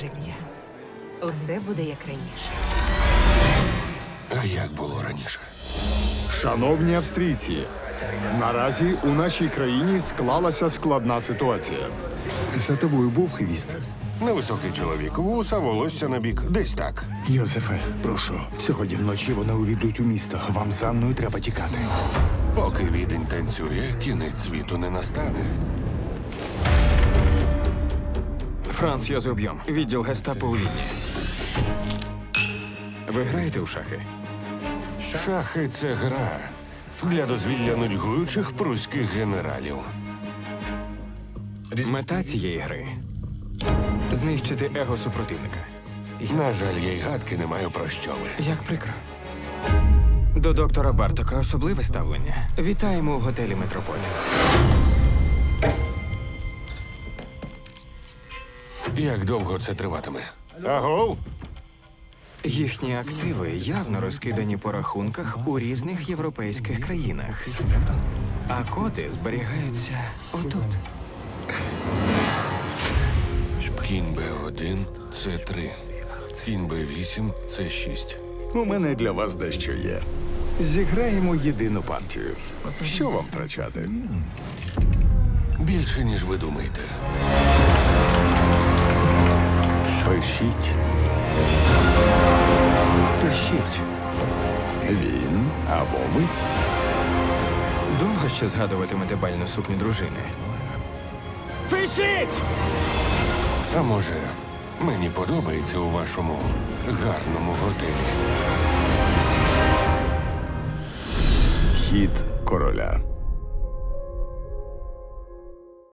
життя. Усе буде як раніше. А як було раніше? Шановні австрійці, наразі у нашій країні склалася складна ситуація. За тобою був хвіст. Невисокий чоловік, вуса, волосся на бік, десь так. Йозефе, прошу. Сьогодні вночі вони увійдуть у місто. Вам за мною треба тікати. Поки відень танцює, кінець світу не настане. Франц Йозеф відділ гестапо у Відні. Ви граєте у шахи? Шахи це гра для дозвілля нудьгуючих пруських генералів. Мета цієї гри знищити его супротивника. На жаль, я й гадки не маю про що ви. Як прикро. До доктора Бартока особливе ставлення. Вітаємо у готелі Метрополі. Як довго це триватиме? Агов? Їхні активи явно розкидані по рахунках у різних європейських країнах. А коди зберігаються отут. Кінь Б1 це 3. Кінь Б8 це 6. У мене для вас дещо є. Зіграємо єдину партію. Що вам втрачати? Більше, ніж ви думаєте. Пишіть. Пишіть. Він або ви. Довго ще згадуватимете бальну сукню дружини? Пишіть! А може, мені подобається у вашому гарному готелі. Хід короля.